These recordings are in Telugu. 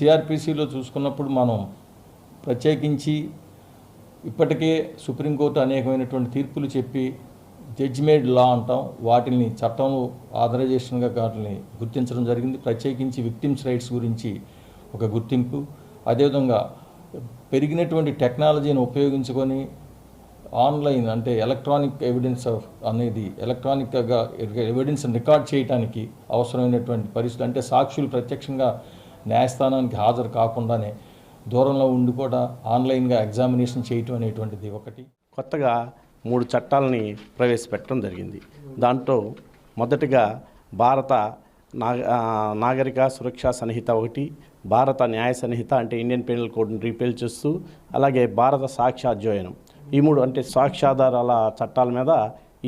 సిఆర్పిసిలో చూసుకున్నప్పుడు మనం ప్రత్యేకించి ఇప్పటికే సుప్రీంకోర్టు అనేకమైనటువంటి తీర్పులు చెప్పి జడ్జిమేడ్ లా అంటాం. వాటిని చట్టం ఆథరైజేషన్గా వాటిని గుర్తించడం జరిగింది. ప్రత్యేకించి విక్టిమ్స్ రైట్స్ గురించి ఒక గుర్తింపు. అదేవిధంగా పెరిగినటువంటి టెక్నాలజీని ఉపయోగించుకొని ఆన్లైన్ అంటే ఎలక్ట్రానిక్ ఎవిడెన్స్ అనేది ఎలక్ట్రానిక్గా ఎవిడెన్స్ రికార్డ్ చేయడానికి అవసరమైనటువంటి పరిస్థితులు అంటే సాక్షులు ప్రత్యక్షంగా న్యాయస్థానానికి హాజరు కాకుండానే దూరంలో ఉండి కూడా ఆన్లైన్గా ఎగ్జామినేషన్ చేయటం అనేటువంటిది ఒకటి. కొత్తగా మూడు చట్టాలని ప్రవేశపెట్టడం జరిగింది. దాంట్లో మొదటిగా భారత నాగరిక సురక్షా సంహిత ఒకటి భారత న్యాయ సంహిత అంటే ఇండియన్ పెనల్ కోడ్ని రీపేల్ చేస్తూ అలాగే భారత సాక్ష్యాధ్యయనం. ఈ మూడు అంటే సాక్ష్యాధారాల చట్టాల మీద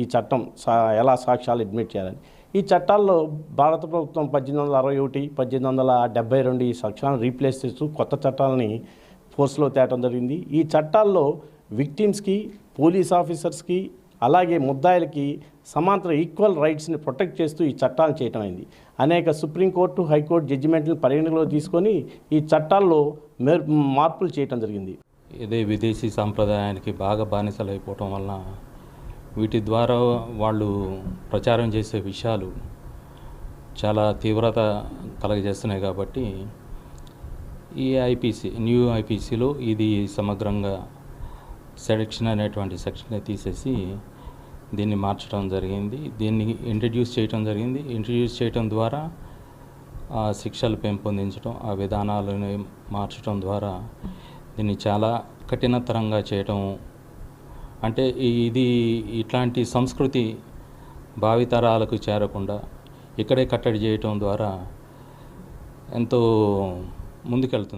ఈ చట్టం సా ఎలా సాక్ష్యాలు అడ్మిట్ చేయాలని. ఈ చట్టాల్లో భారత ప్రభుత్వం పద్దెనిమిది వందల అరవై ఒకటి పద్దెనిమిది వందల డెబ్బై రెండు ఈ చట్టాలను రీప్లేస్ చేస్తూ కొత్త చట్టాలని ఫోర్స్లో తేటం జరిగింది. ఈ చట్టాల్లో విక్టిమ్స్కి పోలీస్ ఆఫీసర్స్కి అలాగే ముద్దాయిలకి సమాంతర ఈక్వల్ రైట్స్ని ప్రొటెక్ట్ చేస్తూ ఈ చట్టాలను చేయటం అయింది. అనేక సుప్రీంకోర్టు హైకోర్టు జడ్జిమెంట్లను పరిగణనలో తీసుకొని ఈ చట్టాల్లో మేర్ మార్పులు చేయటం జరిగింది. ఇదే విదేశీ సాంప్రదాయానికి బాగా బానిసలైపోవటం వలన వీటి ద్వారా వాళ్ళు ప్రచారం చేసే విషయాలు చాలా తీవ్రత కలగజేస్తున్నాయి కాబట్టి ఈ ఐపీసీ న్యూ ఐపీసీలో ఇది సమగ్రంగా సెలక్షన్ అనేటువంటి సెక్షన్ తీసేసి దీన్ని మార్చడం జరిగింది. దీన్ని ఇంట్రడ్యూస్ చేయడం జరిగింది. ఇంట్రడ్యూస్ చేయడం ద్వారా ఆ శిక్షలు పెంపొందించడం ఆ విధానాలను మార్చడం ద్వారా దీన్ని చాలా కఠినతరంగా చేయటం అంటే ఇది ఇట్లాంటి సంస్కృతి భావితరాలకు చేరకుండా ఇక్కడే కట్టడి చేయటం ద్వారా ఎంతో ముందుకెళ్తుంది.